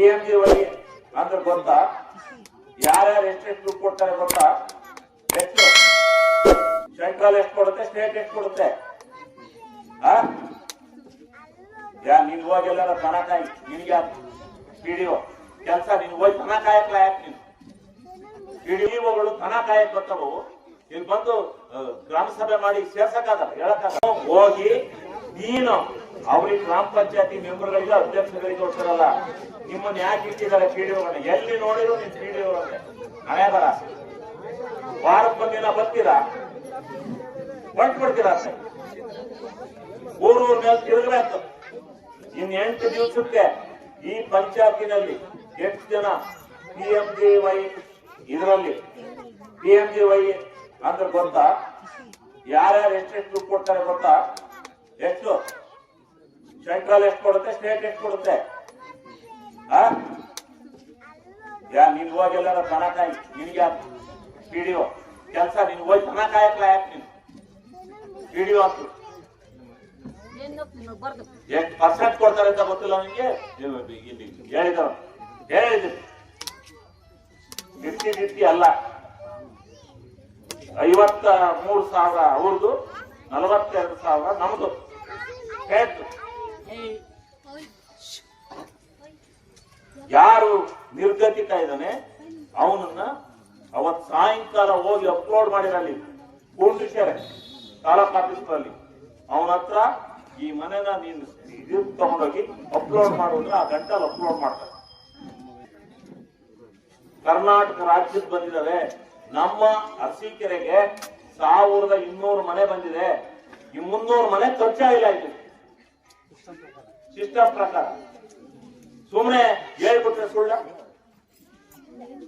P M G Y ಅಂದ್ರೆ ಗೊತ್ತಾ? ಯಾರ್ಯಾರು ಎಷ್ಟೆಷ್ಟು ದುಡ್ಡು ಕೊಡ್ತಾರೆ ಗೊತ್ತಾ? ಎಷ್ಟು ಸೆಂಟ್ರಲ್ ಎಷ್ಟು ಕೊಡುತ್ತೆ ಸ್ಟೇಟ್ ಎಷ್ಟು ಕೊಡುತ್ತೆ? ನೀನ್ ಹೋಗಿ ಎಲ್ಲಾರ ದನ ಕಾಯಿ ನಿನ್ಗೆ ಪಿಡಿಒ ಕೆಲಸ ನೀನ್ ಹೋಗಿ ತನ ಕಾಯಕ್ ಲಾಯಕ್ ನೀನು? ಪಿಡಿಒಗಳು ತನ ಕಾಯಕ್ ಬರ್ತಾವು ಇಲ್ಲಿ ಬಂದು ಗ್ರಾಮಸಭೆ ಗ್ರಾಮ ಸಭೆ ಮಾಡಿ ಸೇರ್ಸಕ್ಕಾಗಲ್ಲ ಹೇಳಕ್ಕಾಗಲ್ಲ ಹೋಗಿ, ನೀನು ಅವ್ರಿಗೆ ಗ್ರಾಮ ಪಂಚಾಯತಿ ಮೆಂಬರ್ಗಳಿಗೆ ಅಧ್ಯಕ್ಷಗಳಿಗೆ ಹೋಗ್ತಾರಲ್ಲ ನಿಮ್ಮನ್ನ ಯಾಕೆ ಇಟ್ಟಿದ್ದಾರೆ ಪಿಡಿಒಗಳನ್ನ ಎಲ್ಲಿ ನೋಡಿದ್ರು ನಿಮ್ ಪಿಡಿಒ ಹಣೆ ಬರ ವಾರಕ್ಕೊಂದಿನ ಬರ್ತೀರಾ? ಹೊಂಟ್ ಬಿಡ್ತೀರಾ ಅಷ್ಟೇ ಊರು ಊರ್ ಮೇಲೆ ತಿರುಗಬೇಕು ಇನ್ ಎಂಟು ದಿವಸಕ್ಕೆ ಈ ಪಂಚಾಯತಿನಲ್ಲಿ ಎಷ್ಟು ಜನ ಪಿ ಎಂ ಜಿ ವೈ ಇದರಲ್ಲಿ? ಪಿ ಎಂ ಜಿ ವೈ ಅಂದ್ರೆ ಗೊತ್ತಾ? ಯಾರ್ಯಾರು ಎಷ್ಟೆಷ್ಟು ದುಡ್ಡು ಕೊಡ್ತಾರೆ ಗೊತ್ತಾ? ಎಷ್ಟು? ಸೆಂಟ್ರಲ್ ಎಷ್ಟು ಕೊಡುತ್ತೆ, ಸ್ಟೇಟ್ ಎಷ್ಟು ಕೊಡುತ್ತೆ? ಯಾ, ನೀನ್ ಹೋಗಿ ಎಲ್ಲಾರ ದನ ಕಾಯಿ, ನಿನ್ಗೆ ಪಿಡಿಒ ಕೆಲಸ, ನೀನ್ ಹೋಗಿ ದನ ಕಾಯಕ್ ಲಾಯಕ್ ನೀನು? ಪಿಡಿಒ ಅಂತ ಎಷ್ಟು ಪರ್ಸೆಂಟ್ ಕೊಡ್ತಾರೆ ಅಂತ ಗೊತ್ತಿಲ್ಲ ನಿಮ್ಗೆ ಇಲ್ಲಿ ಹೇಳಿದ್ರು. ಹೇಳಿದ್ರು. ಗಿರ್ತಿ ಗಿರ್ತಿ ಅಲ್ಲ. ಐವತ್ತ ಮೂರು ಸಾವಿರ ಅವ್ರದ್ದು ನಲವತ್ತೆರಡು ಸಾವಿರ ನಮ್ದು. ಹೇಳ್ತು. ಯಾರು ನಿರ್ಗತಿತ ಇದ್ದಾನೆ, ಅವನನ್ನ ಅವತ್ ಸಾಯಂಕಾಲ ಹೋಗಿ ಅಪ್ಲೋಡ್ ಮಾಡಿರಲ್ಲಿ ಪೂರ್ಣಿಶರೆ ತಾಲೂಕ್ ಆಫೀಸ್ನಲ್ಲಿ ಅವನ ಹತ್ರ ಈ ಮನೆನ ನೀನು ಇದು ತಗೊಂಡೋಗಿ ಅಪ್ಲೋಡ್ ಮಾಡೋದ್ರೆ ಆ ಗಂಟಲ್ಲಿ ಅಪ್ಲೋಡ್ ಮಾಡ್ತಾರೆ. ಕರ್ನಾಟಕ ರಾಜ್ಯದ ಬಂದಿದ್ದಾರೆ ನಮ್ಮ ಅರಸೀಕೆರೆಗೆ ಸಾವಿರದ ಇನ್ನೂರು ಮನೆ ಬಂದಿದೆ. ಈ ಮುನ್ನೂರು ಮನೆ ಖರ್ಚಾಗಿಲ್ಲ ಇದು. ಸಿಸ್ಟಮ್ ಪ್ರಕಾರ. ಸುಮ್ಮನೆ ಹೇಳ್ಬಿಟ್ರೆ ಸುಳ್ಳ?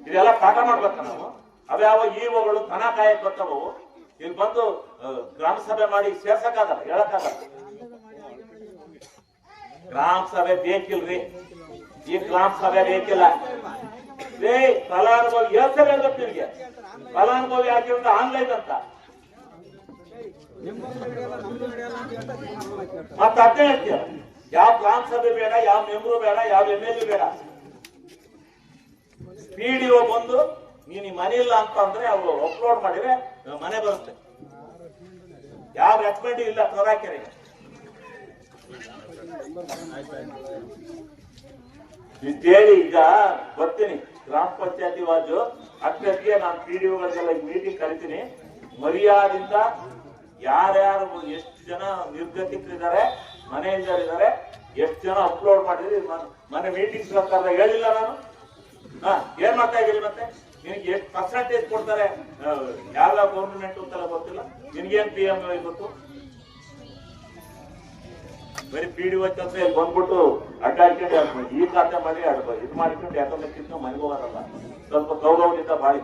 ಇದೆಲ್ಲ ಪಾಠ ಮಾಡ್ಬೇಕ ನಾವು. ಅವ್ಯಾವ ಈವಗಳು ದನ ಕಾಯಕ್ ಬರ್ತಾವು ಇಲ್ಲಿ ಬಂದು ಗ್ರಾಮ ಸಭೆ ಮಾಡಿ ಸೇರ್ಸಕ್ಕಾಗಲ್ಲ ಹೇಳಕ್ಕಾಗಲ್ಲ. ಗ್ರಾಮ ಸಭೆ ಬೇಕಿಲ್ರಿ? ಈ ಗ್ರಾಮ ಸಭೆ ಬೇಕಿಲ್ಲ. ರೇ ಫಲಾನುಭವಿ ಹೇಳ್ತಾರೆ ಹೇಳ್ಬೇಕು ನಿಮ್ಗೆ. ಫಲಾನುಭವಿ ಆಗಿರೋದು ಆನ್ಲೈನ್ ಅಂತ. ಮತ್ತೆ ಅದೇ ಹೇಳ್ತೀಯ? ಯಾವ ಗ್ರಾಮ ಸಭೆ ಬೇಡ, ಯಾವ ಮೆಂಬರು ಬೇಡ, ಯಾವ ಎಂ ಎಲ್ ಬೇಡ. ಒ ಬಂದು, ನೀನು ಮನೆ ಇಲ್ಲ ಅಂತ ಅಂದ್ರೆ ಅವರು ಅಪ್ಲೋಡ್ ಮಾಡಿದ್ರೆ ಮನೆ ಬರುತ್ತೆ. ಯಾವ ರೆಕಮೆಂಡ್ ಇಲ್ಲ ತೋರಾಕೆರೆಗೆ ಇದ್ದೇಳಿ ಈಗ ಬರ್ತೀನಿ. ಗ್ರಾಮ ಪಂಚಾಯತಿ ವಾಜು ನಾನು ಪಿ ಡಿ ಒಗಳಿಗೆಲ್ಲ ಮೀಟಿಂಗ್ ಕರಿತೀನಿ. ಮರ್ಯಾದಿಂದ ಯಾರ್ಯಾರು ಎಷ್ಟು ಜನ ನಿರ್ಗತಿಕರಿದ್ದಾರೆ ಮನೆಯಿಂದರಿದ್ದಾರೆ ಎಷ್ಟು ಜನ ಅಪ್ಲೋಡ್ ಮಾಡಿದ್ರಿ? ಮನೆ ಮೀಟಿಂಗ್ಸ್ ಮೀಟಿಂಗ್ ಪ್ರಕಾರ ಹೇಳಿಲ್ಲ ನಾನು. ಏನ್ ಮಾಡ್ತಾ ಇದ್ದೀರಿ ಮತ್ತೆ? ನಿನಗೆ ಎಷ್ಟು ಪರ್ಸೆಂಟೇಜ್ ಕೊಡ್ತಾರೆ? ಯಾವ ಗೌರ್ಮೆಂಟ್ ಅಂತೆಲ್ಲ ಗೊತ್ತಿಲ್ಲ. ನಿನ್ಗೇನ್ ಪಿ ಎಂ ಗೊತ್ತು? ಬರೀ ಪಿ ಡಿ ಅಂತ ಇಲ್ಲಿ ಬಂದ್ಬಿಟ್ಟು ಅಡ್ಡಾಡ್ಕೊಂಡು ಈ ಖಾತೆ ಮಾಡಿ ಅಡ್ಬ ಇದು ಮಾಡ್ಕೊಂಡು ಯಾಕಂದ್ರೆ ಮನೆಗೆ ಹೋಗಲ್ಲ. ಸ್ವಲ್ಪ ಗೌರವದಿಂದ ಬಾಳಿ